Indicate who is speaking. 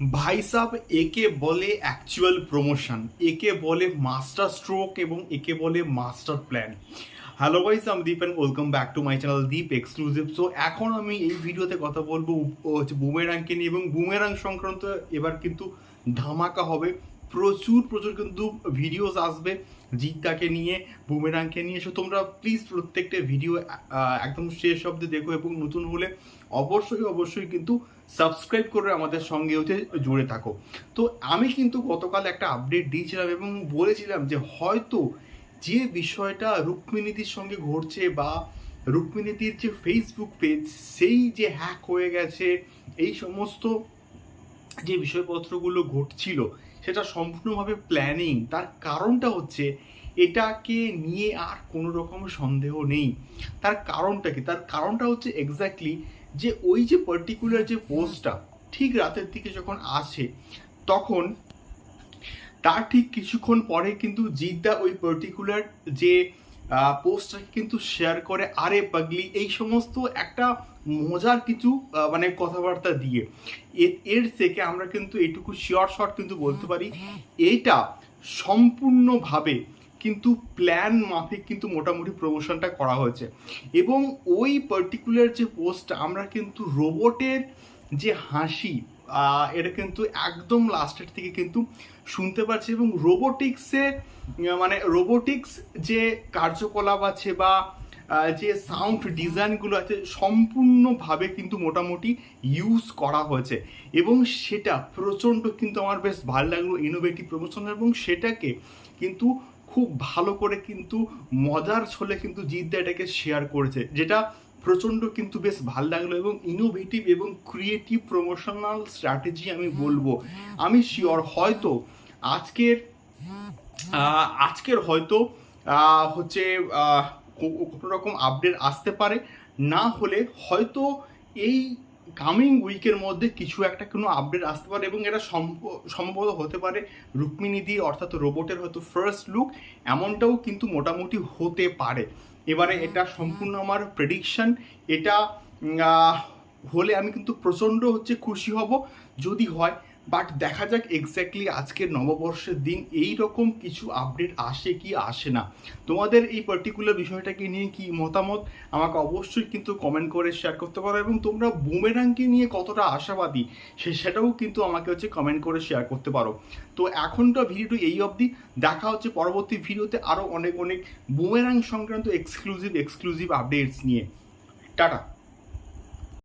Speaker 1: ভাই সাহ একে বলে অ্যাকচুয়াল প্রমোশন একে বলে মাস্টার স্ট্রোক এবং একে বলে মাস্টার প্ল্যান হ্যালো গাইস আমি Deep and welcome back to my channel Deep exclusive so এখন আমি এই ভিডিওতে কথা বলব হচ্ছে বুমেরাংকে নিয়ে এবং বুমেরাং সংক্রান্ত এবার কিন্তু ধামাকা হবে। প্রচুর প্রচুর কিন্তু ভিডিওস আসবে জিৎদাকে নিয়ে, বুমেরাংকে নিয়ে। সো তোমরা প্লিজ প্রত্যেকটা ভিডিও একদম শেষ অব্দি দেখো এবং নতুন হলে অবশ্যই অবশ্যই কিন্তু সাবস্ক্রাইব করে আমাদের সঙ্গে হচ্ছে জুড়ে থাকো। তো, আমি কিন্তু গতকাল একটা আপডেট দিয়েছিলাম এবং বলেছিলাম যে হয়তো যে বিষয়টা রুক্মিণীতির সঙ্গে ঘটছে বা রুক্মিণীতির যে ফেসবুক পেজ সেই যে হ্যাক হয়ে গেছে, এই সমস্ত যে বিষয়পত্রগুলো ঘটছিল সেটা সম্পূর্ণভাবে প্ল্যানিং তার কারণটা হচ্ছে, এটাকে নিয়ে আর কোনো রকম সন্দেহ নেই। তার কারণটা কি? তার কারণটা হচ্ছে এক্স্যাক্টলি যে ওই যে পার্টিকুলার যে পোস্টটা ঠিক রাতের দিকে যখন আসে, তখন তার ঠিক কিছুক্ষণ পরে কিন্তু জিদ্দা ওই পার্টিকুলার যে পোস্টটাকে কিন্তু শেয়ার করে আরে পাগলি এই সমস্ত একটা মজার কিছু মানে কথাবার্তা দিয়ে। এর থেকে আমরা কিন্তু এটুকু শিওর শর্ট কিন্তু বলতে পারি এইটা সম্পূর্ণভাবে কিন্তু প্ল্যান মাফিক কিন্তু মোটামুটি প্রমোশনটা করা হয়েছে। এবং ওই পার্টিকুলার যে পোস্ট আমরা কিন্তু রোবটের যে হাসি এটা কিন্তু একদম লাস্টের থেকে কিন্তু শুনতে পাচ্ছি এবং রোবোটিক্সে মানে রোবোটিক্স যে কার্যকলাপ আছে বা যে সাউন্ড ডিজাইনগুলো আছে সম্পূর্ণভাবে কিন্তু মোটামুটি ইউজ করা হয়েছে। এবং সেটা প্রচণ্ড কিন্তু আমার বেশ ভালো লাগল ইনোভেটিভ প্রমোশন এবং সেটাকে কিন্তু খুব ভালো করে কিন্তু মজার ছলে কিন্তু জিদ্দা এটাকে শেয়ার করেছে। যেটা প্রচণ্ড কিন্তু বেশ ভালো লাগল এবং ইনোভেটিভ এবং ক্রিয়েটিভ প্রমোশনাল স্ট্র্যাটেজি আমি বলব। আমি শিওর হয়তো আজকের আজকের হয়তো হচ্ছে কোনো রকম আপডেট আসতে পারে। না হলে হয়তো এই কামিং উইকের মধ্যে কিছু একটা কোনো আপডেট আসতে পারে এবং এটা সম্ভ- সম্ভবত হতে পারে রুক্মিণীদি অর্থাৎ রোবটের হয়তো ফার্স্ট লুক এমনটাও কিন্তু মোটামুটি হতে পারে। এবারে এটা সম্পূর্ণ আমার প্রেডিকশন এটা হলে আমি কিন্তু প্রচণ্ড হচ্ছে খুশি হব। যদি হয় বাট দেখা যাক এক্স্যাক্টলি আজকের নববর্ষের দিন এই রকম কিছু আপডেট আসে কি আসে না। তোমাদের এই পার্টিকুলার বিষয়টাকে নিয়ে কি মতামত আমাকে অবশ্যই কিন্তু কমেন্ট করে শেয়ার করতে পারো এবং তোমরা বুমেরাংকে নিয়ে কতটা আশাবাদী সে সেটাও কিন্তু আমাকে হচ্ছে কমেন্ট করে শেয়ার করতে পারো। তো এখনকার ভিডিওটি এই অবধি। দেখা হচ্ছে পরবর্তী ভিডিওতে আরও অনেক অনেক বুমেরাং সংক্রান্ত এক্সক্লুসিভ এক্সক্লুসিভ আপডেটস নিয়ে। টাটা।